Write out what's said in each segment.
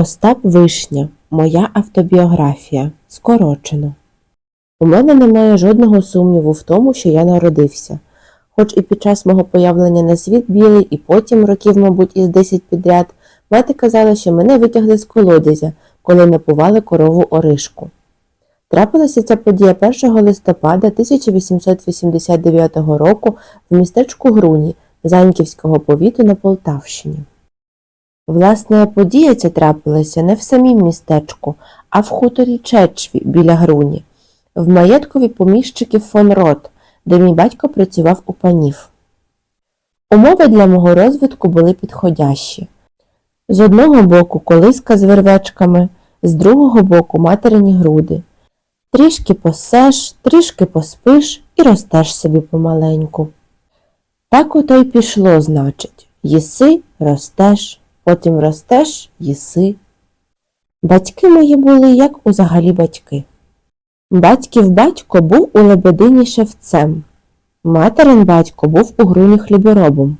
Остап Вишня. Моя автобіографія. Скорочено. У мене немає жодного сумніву в тому, що я народився. Хоч і під час мого появлення на світ білий, і потім, років, мабуть, із 10 підряд, мати казала, що мене витягли з колодязя, коли напували корову оришку. Трапилася ця подія 1 листопада 1889 року в містечку Груні Заньківського повіту на Полтавщині. Власне, подія ця трапилася не в самім містечку, а в хуторі Чечві біля Груні, в маєткові поміщиків фон Рот, де мій батько працював у панів. Умови для мого розвитку були підходящі. З одного боку колиска з вервечками, з другого боку материні груди. Трішки посеш, трішки поспиш і ростеш собі помаленьку. Так ото й пішло, значить, їси, ростеш, потім ростеш, їси. Батьки мої були, як узагалі батьки. Батьків батько був у лебедині шевцем, материн батько був у груні хліборобом.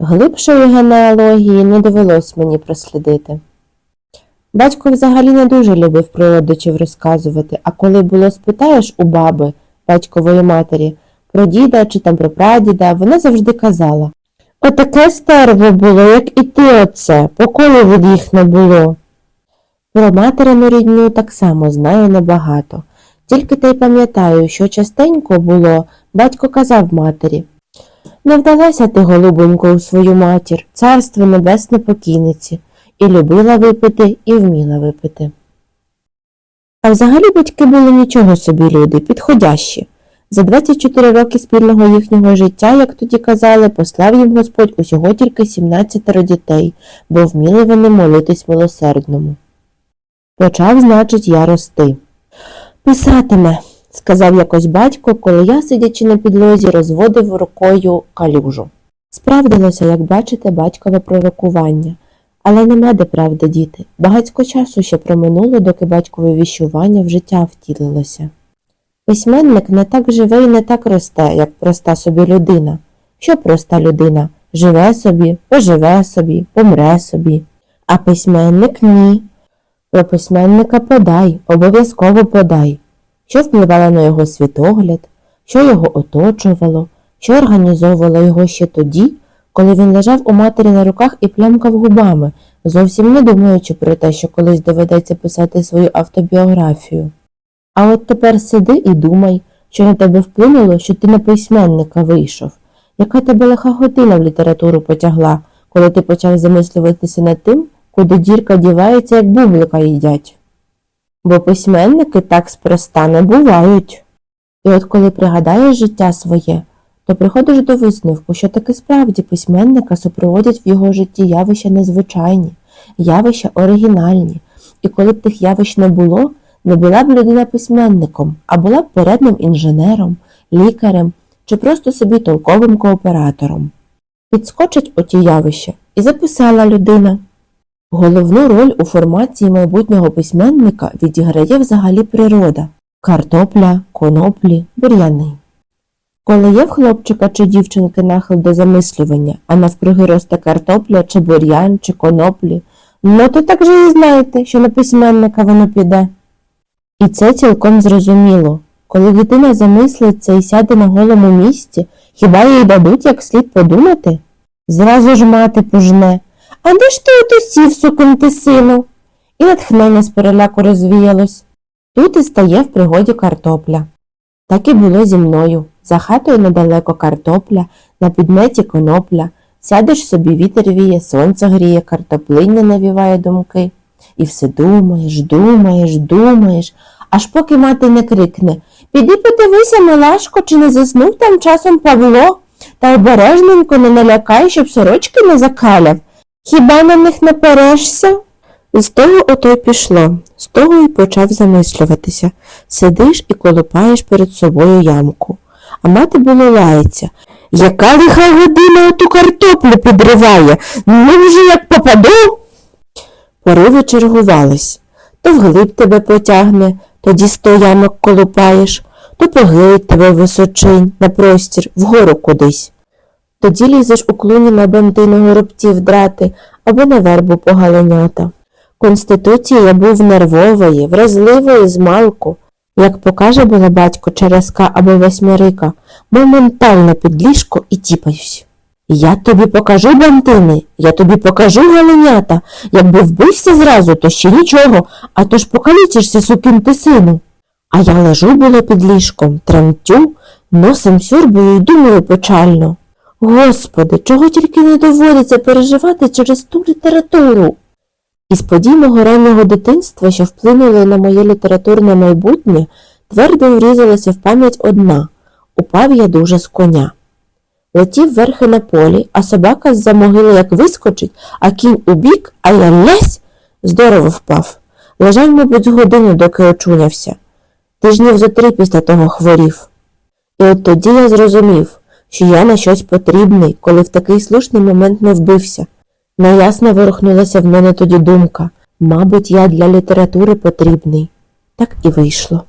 Глибшої генеалогії не довелось мені прослідити. Батько взагалі не дуже любив про родичів розказувати, а коли було спитаєш у баби, батькової матері, про діда чи там про прадіда, вона завжди казала Отаке стерво було, як і ти оце, поколи від їх не було. Про материну рідню так само знаю небагато. Тільки та й пам'ятаю, що частенько було, батько казав матері Не вдалася ти, голубонько, у свою матір, царство небесне покійниці, і любила випити, і вміла випити. А взагалі батьки були нічого собі люди, підходящі. За 24 роки спільного їхнього життя, як тоді казали, послав їм Господь усього тільки 17 дітей, бо вміли вони молитись милосердному. Почав, значить, я рости. Писатиме, сказав якось батько, коли я, сидячи на підлозі, розводив рукою калюжу. Справдилося, як бачите, батькове пророкування. Але нема де правди діти. Багацько часу ще проминуло, доки батькове віщування в життя втілилося. Письменник не так живе і не так росте, як проста собі людина. Що проста людина? Живе собі, поживе собі, помре собі. А письменник ні. Про письменника подай, обов'язково подай. Що впливало на його світогляд, що його оточувало, що організовувало його ще тоді, коли він лежав у матері на руках і плямкав губами, зовсім не думаючи про те, що колись доведеться писати свою автобіографію. А от тепер сиди і думай, що на тебе вплинуло, що ти на письменника вийшов, яка тебе лиха година в літературу потягла, коли ти почав замислюватися над тим, куди дірка дівається, як бублика їдять. Бо письменники так спроста не бувають. І от коли пригадаєш життя своє, то приходиш до висновку, що таки справді письменника супроводять в його житті явища незвичайні, явища оригінальні, і коли б тих явищ не було, не була б людина письменником, а була б порядним інженером, лікарем чи просто собі толковим кооператором. Підскочить оті явища і записала людина. Головну роль у формації майбутнього письменника відіграє взагалі природа картопля, коноплі, бур'яни. Коли є в хлопчика чи дівчинки нахил до замислювання, а навкруги росте картопля, чи бур'ян, чи коноплі, ну то так же і знаєте, що на письменника воно піде. І це цілком зрозуміло. Коли дитина замислиться і сяде на голому місці, хіба їй дадуть як слід подумати? Зразу ж мати пожне. А де ж ти ото сів, сукин ти сину? І натхнення з переляку розвіялось. Тут і стає в пригоді картопля. Так і було зі мною. За хатою недалеко картопля, на підметі конопля. Сядеш собі, вітер віє, сонце гріє, картоплиння навіває думки. І все думаєш, думаєш, думаєш, аж поки мати не крикне Піди подивися, Милашко, чи не заснув там часом Павло, та обережненько не налякай, щоб сорочки не закаляв. Хіба на них не перешся? З того ото й пішло, з того й почав замислюватися. Сидиш і колупаєш перед собою ямку. А мати було лається. Яка лиха година оту картоплю підриває? Ну вже як попаду. Пориви чергувались. То вглиб тебе потягне, тоді сто ямок колупаєш, то погилить тебе височинь, на простір, вгору кудись. Тоді лізеш у клуні на бантину горобців драти або на вербу погаленята. Конституції я був нервової, вразливої змалку. Як покаже було батько через К або восьмирика, моментально під ліжко і тіпаюсь. Я тобі покажу бантини, я тобі покажу галенята. Якби вбився зразу, то ще нічого, а то ж покалічишся, сукин ти сину. А я лежу було під ліжком, тремтю, носом сюрбую і думаю печально. Господи, чого тільки не доводиться переживати через ту літературу. Із подій мого раннього дитинства, що вплинули на моє літературне майбутнє, твердо врізалася в пам'ять одна упав я дуже з коня. Летів верхи на полі, а собака з-за могили як вискочить, а кінь убік, а я лязь, здорово впав. Лежав, мабуть, годину, доки очунявся. Тижнів зо три після того хворів. І от тоді я зрозумів, що я на щось потрібний, коли в такий слушний момент не вбився. Неясно ворухнулася в мене тоді думка мабуть, я для літератури потрібний. Так і вийшло.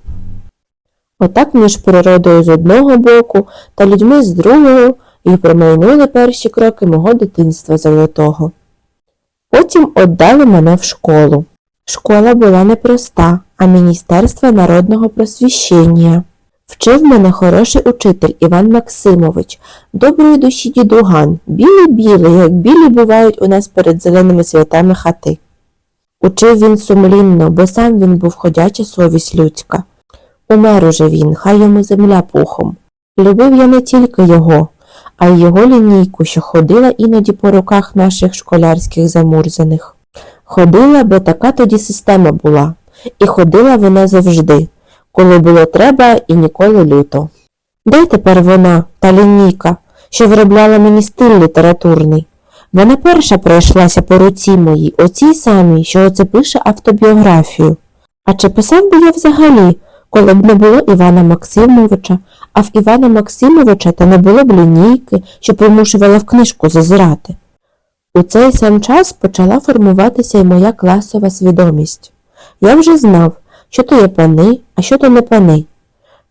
Отак між природою з одного боку та людьми з другого і промайнули перші кроки мого дитинства золотого. Потім отдали мене в школу. Школа була непроста, а Міністерство народного просвіщення. Вчив мене хороший учитель Іван Максимович, доброї душі дідуган, білий-білий, як білі бувають у нас перед зеленими святами хати. Учив він сумлінно, бо сам він був ходяча совість людська. Умер уже він, хай йому земля пухом. Любив я не тільки його, а й його лінійку, що ходила іноді по руках наших школярських замурзаних. Ходила, бо така тоді система була, і ходила вона завжди, коли було треба і ніколи люто. Де тепер вона, та лінійка, що виробляла мені стиль літературний? Вона перша пройшлася по руці моїй, оцій самій, що оце пише автобіографію. А чи писав би я взагалі, коли б не було Івана Максимовича, а в Івана Максимовича та не було б лінійки, що примушувала в книжку зазирати? У цей сам час почала формуватися й моя класова свідомість. Я вже знав, що то є пани, а що то не пани.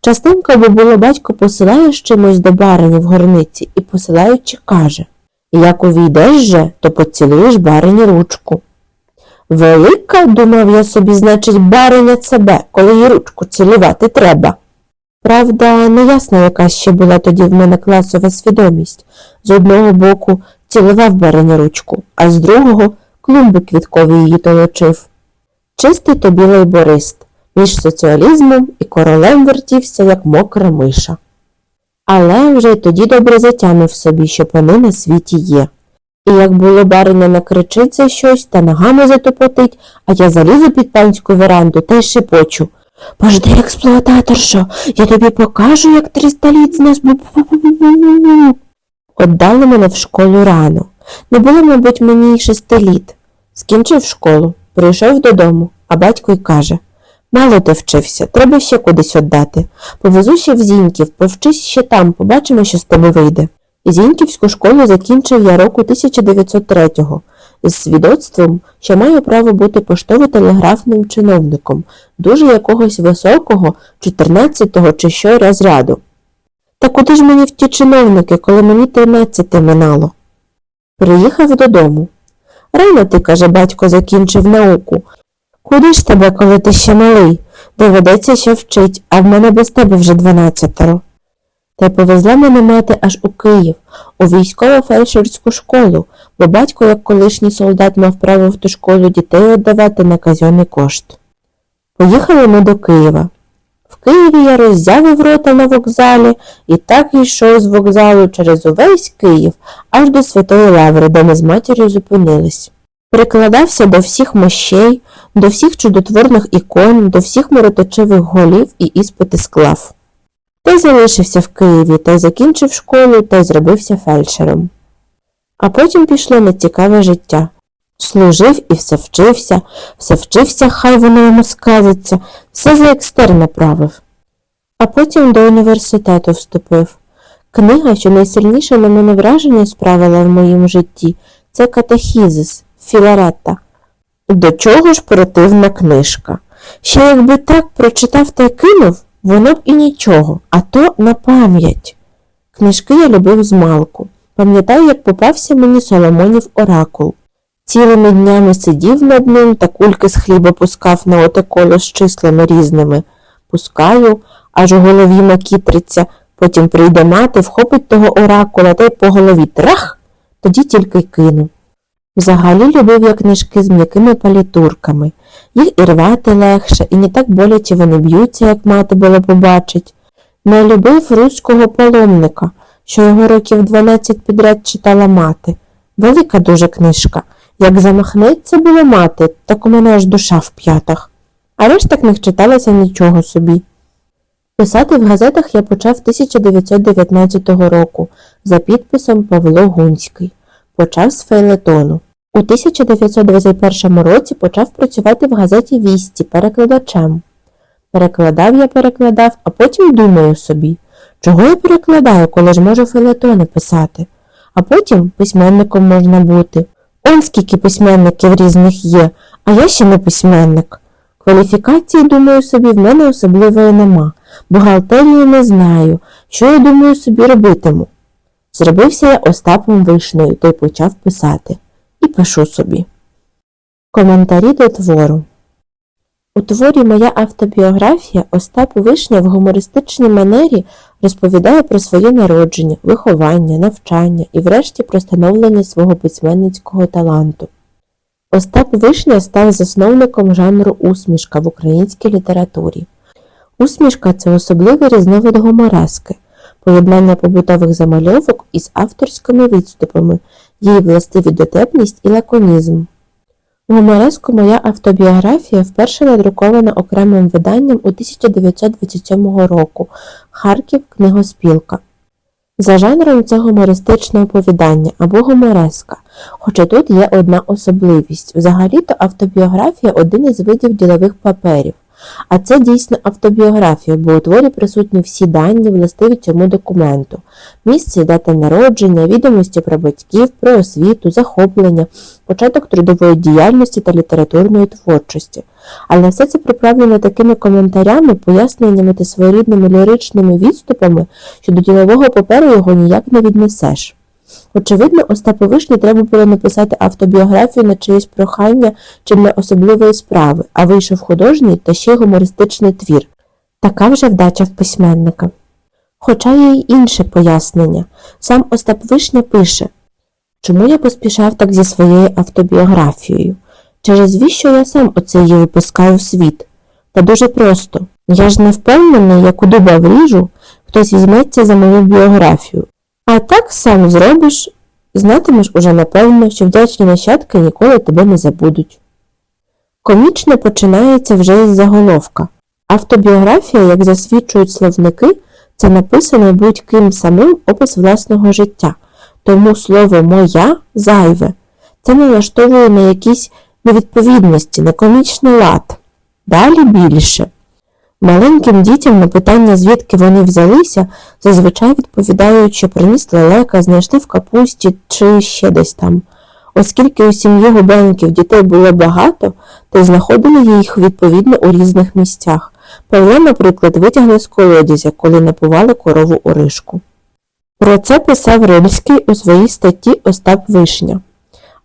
Частенько, бо було батько посилає з чимось до барині в горниці і посилаючи каже Як увійдеш же, то поцілуєш барині ручку. Велика, думав я собі, значить, бариня себе, коли їй ручку цілувати треба. Правда, не ясно, яка ще була тоді в мене класова свідомість. З одного боку цілував барині ручку, а з другого клумби квіткові її толочив. Чистий то білий борист, між соціалізмом і королем вертівся, як мокра миша. Але вже й тоді добре затямив собі, що пани на світі є. І як було бариня накричиться щось та ногами затопотить, а я залізу під панську веранду та й шепочу. Пожди, експлуататоршо, я тобі покажу, як триста літ з нас бу-бу-бу-бу-бу-бу». Отдали мене в школу рано. Не було, мабуть, мені й шести літ. Скінчив школу, прийшов додому, а батько й каже Мало ти вчився, треба ще кудись отдати. Повезу ще в Зіньків, повчись ще там, побачимо, що з тебе вийде. Зіньківську школу закінчив я року 1903-го з свідоцтвом, що маю право бути поштово-телеграфним чиновником, дуже якогось високого, 14-го чи що розряду. Та куди ж мені в ті чиновники, коли мені 13 минало? Приїхав додому. Рано ти, каже батько, закінчив науку. Куди ж тебе, коли ти ще малий? Доведеться ще вчить, а в мене без тебе вже дванадцятеро. Та й повезла мене мати аж у Київ, у військово фельдшерську школу, бо батько, як колишній солдат, мав право в ту школу дітей віддавати на казьонний кошт. Поїхали ми до Києва. В Києві я роззявив рота на вокзалі і так йшов з вокзалу через увесь Київ аж до Святої Лаври, де ми з матір'ю зупинились. Прикладався до всіх мощей, до всіх чудотворних ікон, до всіх мироточивих голів і іспити склав. Та й залишився в Києві, та закінчив школу, та й зробився фельдшером. А потім пішло нецікаве життя. Служив і все вчився, все вчився, хай воно йому сказиться, все за екстерн направив. А потім до університету вступив. Книга, що найсильніше на мене враження справила в моєму житті, це катехізис Філарета. До чого ж противна книжка? Ще якби так прочитав та й кинув, воно б і нічого, а то на пам'ять. Книжки я любив з малку. Пам'ятаю, як попався мені Соломонів оракул. цілими днями сидів над ним та кульки з хліба пускав на оте коло з числами різними. Пускаю, аж у голові макітриться, потім прийде мати, вхопить того оракула та й по голові трах, тоді тільки й кину. Взагалі любив я книжки з м'якими палітурками. Їх і рвати легше, і не так боляче вони б'ються, як мати було побачить. Не любив руського паломника, що його років 12 підряд читала мати. Велика дуже книжка. Як замахнеться було мати, так у мене аж душа в п'ятах. А решта книг читалася нічого собі. Писати в газетах я почав 1919 року за підписом Павло Гунський. Почав з фейлетону. У 1921 році почав працювати в газеті Вісті перекладачем. Перекладав я перекладав, а потім думаю собі, чого я перекладаю, коли ж можу фейлетони писати, а потім письменником можна бути. Он скільки письменників різних є, а я ще не письменник. Кваліфікації, думаю собі, в мене особливої нема. Бухгалтерію не знаю, що я думаю собі робитиму. Зробився я Остапом Вишнею та й почав писати. Пишу собі. Коментарі до твору. У творі Моя автобіографія Остап Вишня в гумористичній манері розповідає про своє народження, виховання, навчання і врешті про становлення свого письменницького таланту. Остап Вишня став засновником жанру усмішка в українській літературі. Усмішка це особливий різновид гуморески, поєднання побутових замальовок із авторськими відступами, її властиві дотепність і лаконізм. Гумореску моя автобіографія вперше надрукована окремим виданням у 1927 року Харків книгоспілка. За жанром це гумористичне оповідання або гумореска, хоча тут є одна особливість. Взагалі-то автобіографія один із видів ділових паперів. А це дійсно автобіографія, бо у творі присутні всі дані, властиві цьому документу, місце і дата народження, відомості про батьків, про освіту, захоплення, початок трудової діяльності та літературної творчості. Але все це приправлено такими коментарями, поясненнями та своєрідними ліричними відступами, що до ділового паперу його ніяк не віднесеш. Очевидно, Остапу Вишні треба було написати автобіографію на чиєсь прохання чи для особливої справи, а вийшов художній та ще гумористичний твір. Така вже вдача в письменника. Хоча є й інше пояснення. Сам Остап Вишня пише, чому я поспішав так зі своєю автобіографією? Через віщо я сам оце її випускаю в світ? Та дуже просто. Я ж не впевнений, як у дуба вріжу, хтось візьметься за мою біографію. А так сам зробиш, знатимеш уже напевно, що вдячні нащадки ніколи тебе не забудуть. Комічно починається вже із заголовка. Автобіографія, як засвідчують словники, це написаний будь-ким самим опис власного життя, тому слово моя зайве. Це налаштовує на якісь невідповідності, на комічний лад. Далі більше. Маленьким дітям на питання, звідки вони взялися, зазвичай відповідають, що приніс лелека, знайшли в капусті чи ще десь там. Оскільки у сім'ї губенків дітей було багато, то знаходили їх відповідно у різних місцях. Павло, наприклад, витягли з колодязя, коли напували корову оришку. Про це писав Рильський у своїй статті Остап Вишня.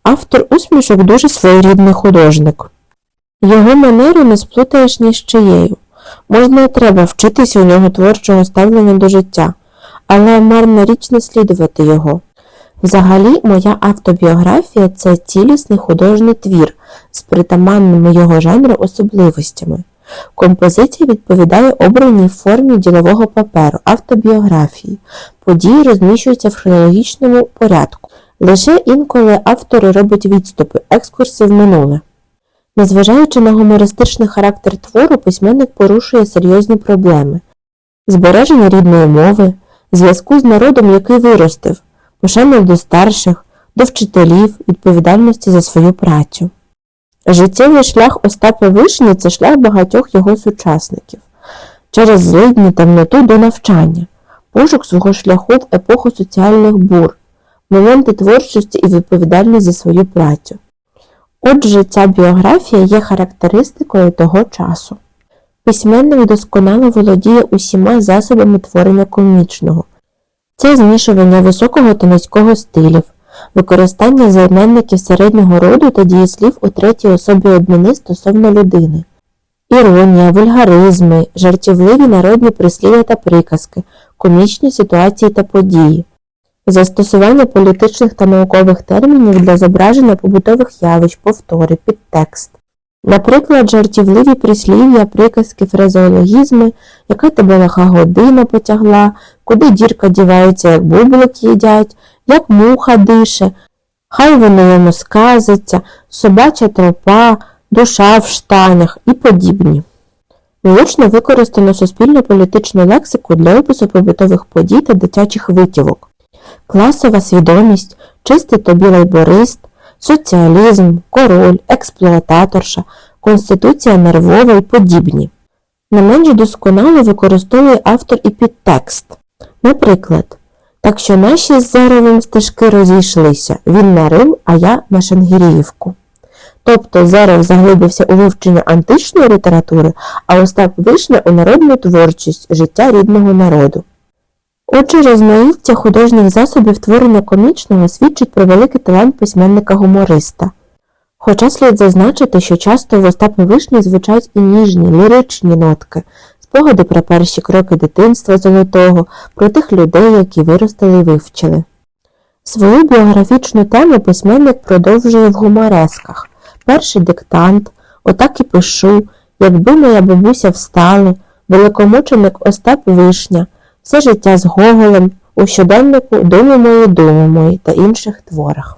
Автор усмішок дуже своєрідний художник. Його манеру не сплутаєш ні з чиєю. Можна і треба вчитися у нього творчого ставлення до життя, але марна річ наслідувати його. Взагалі, моя автобіографія це цілісний художній твір з притаманними його жанру особливостями. Композиція відповідає обраній формі ділового паперу, автобіографії. Події розміщуються в хронологічному порядку. Лише інколи автори роблять відступи, екскурси в минуле. Незважаючи на гумористичний характер твору, письменник порушує серйозні проблеми збереження рідної мови, зв'язку з народом, який виростив, пошани до старших, до вчителів, відповідальності за свою працю. Життєвий шлях Остапа Вишні це шлях багатьох його сучасників через злидні темноту до навчання, пошук свого шляху в епоху соціальних бур, моменти творчості і відповідальність за свою працю. Отже, ця біографія є характеристикою того часу. Письменник досконало володіє усіма засобами творення комічного. Це змішування високого та низького стилів, використання займенників середнього роду та дієслів у третій особі однини стосовно людини, іронія, вульгаризми, жартівливі народні прислів'я та приказки, комічні ситуації та події, застосування політичних та наукових термінів для зображення побутових явищ, повтори, підтекст. Наприклад, жартівливі прислів'я, приказки, фразеологізми, яка тебе лиха година потягла, куди дірка дівається, як бублик їдять, як муха дише, хай воно йому сказиться, собача тропа, душа в штанях і подібні. Влучно використано суспільну політичну лексику для опису побутових подій та дитячих витівок. Класова свідомість, чистий тобі лейборист, соціалізм, король, експлуататорша, конституція нервова і подібні. Не менш досконало використовує автор і підтекст. Наприклад, так що наші з Зеровим стежки розійшлися, він на Рим, а я на Шангіріївку. Тобто Зеров заглибився у вивчення античної літератури, а Остап Вишня у народну творчість життя рідного народу. Отже, розмаїття художніх засобів творення комічного свідчить про великий талант письменника-гумориста. Хоча слід зазначити, що часто в Остапі Вишні звучать і ніжні, ліричні нотки, спогади про перші кроки дитинства золотого, про тих людей, які виростили і вивчили. Свою біографічну тему письменник продовжує в гуморесках. Перший диктант, отак і пишу, якби моя бабуся встали, великомученик Остап Вишня, все життя з Гоголем, у щоденнику Думи мої, думи мої та інших творах.